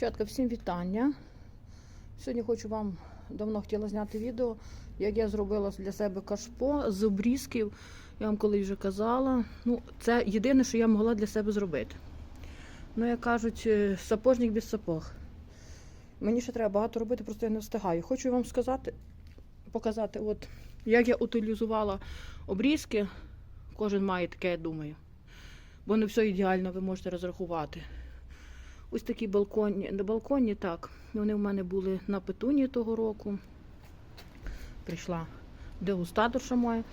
Чатка, всім вітання. Сьогодні хочу вам давно хотіла зняти відео, як я зробила для себе кашпо з обрізків. Я вам колись вже казала. Ну, це єдине, що я могла для себе зробити. Ну, як кажуть, е, сапожник без сапог. Мені ще треба багато робити, просто я не встигаю. Хочу вам сказати, показати, от, як я утилізувала обрізки. Кожен має таке, я думаю. Бо не все ідеально ви можете розрахувати. Ось такі балконні, не балконні, так. Вони в мене були на петуні того року. Прийшла дегустаторша моя.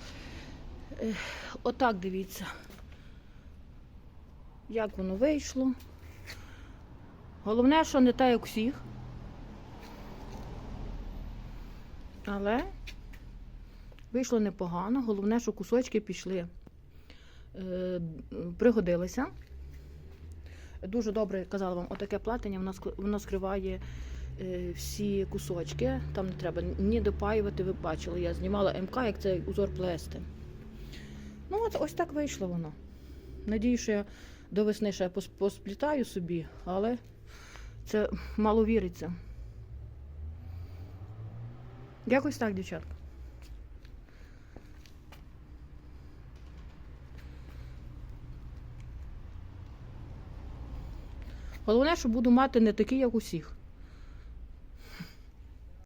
Отак дивіться, як воно вийшло. Головне, що не так, як всіх. Але вийшло непогано. Головне, що кусочки пішли, е, пригодилися. Дуже добре казала вам, отаке платення воно, воно скриває е, всі кусочки. Там не треба ні допаювати, ви бачили. Я знімала МК, як цей узор плести. Ну, от ось так вийшло воно. Надію, що я до весни ще посплітаю собі, але це мало віриться. Якось так, дівчатка. Головне, що буду мати не такий, як усіх.